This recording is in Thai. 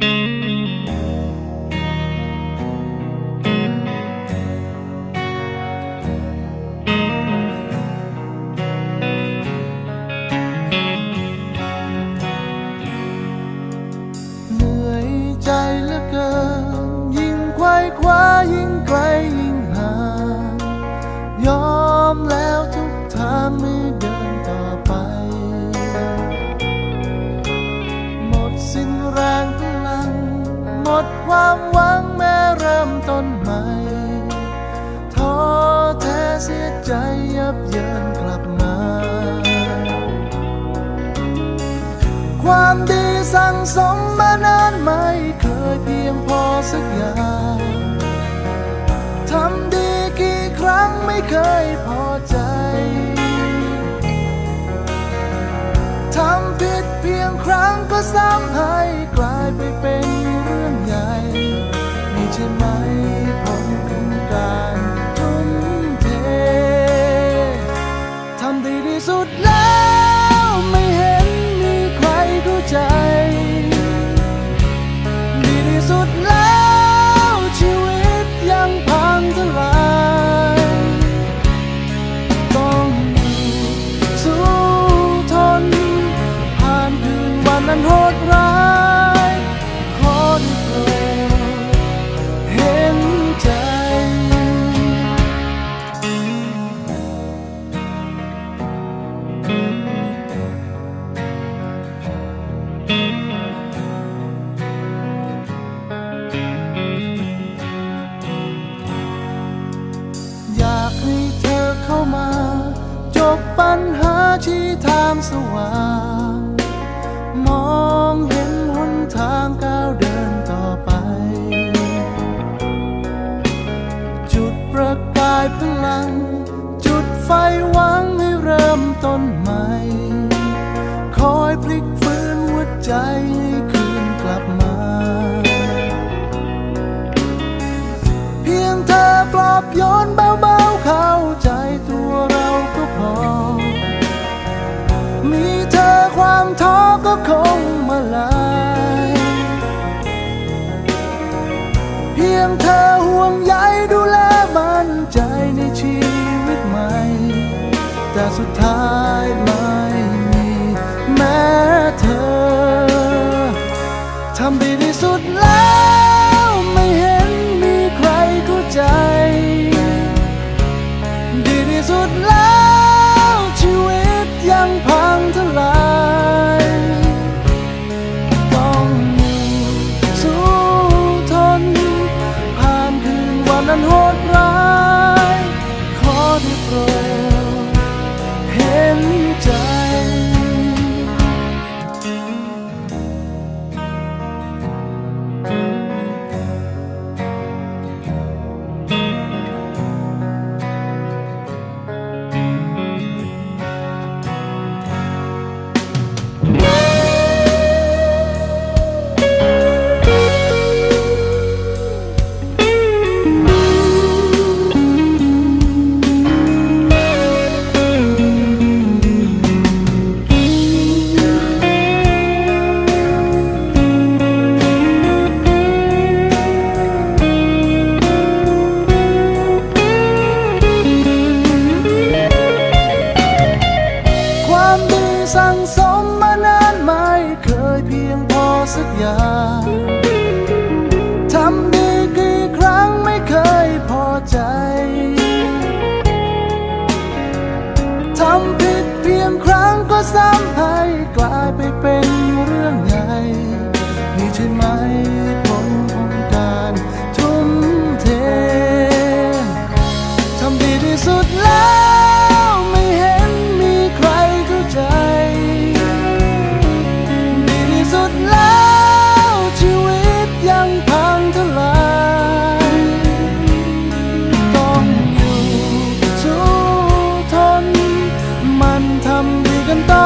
เห ใจยับเยินกลับมา ความดีสั่งสมมานานไม่เคยเพียงพอสักอย่างทำดีกี่ครั้งไม่เคยพอใจทำผิดเพียงครั้งก็ซ้ำให้กลายไปเป็นเรื่องใหญ่นี่ใช่ไหม นวันนั้นโหดร้ายขอได้โปรดเห็นใจ อยากให้เธอเข้ามา จบปัญหาที่ทางสว่าง มองเห็นหนทางก้าวเดินต่อไป จุดประกายพลัง จุดไฟหวังให้เริ่มต้นใหม่ คอยพลิกฟื้นหัวใจ ก็คงมาลายเพียงเธอห่วงใยดูแลมั่นใจในชีวิตใหม่ แต่สุดท้ายไม่มีแม้เธอทำดีที่สุดแล้วไม่เห็นมีใครเข้าใจ ดีที่สุดแล้ว วั ยาทำดีกี่ครั้งไม่เคยพอใจ ทำผิดเพียงครั้งก็ซ้ำให้กลายไป kamu dengan tak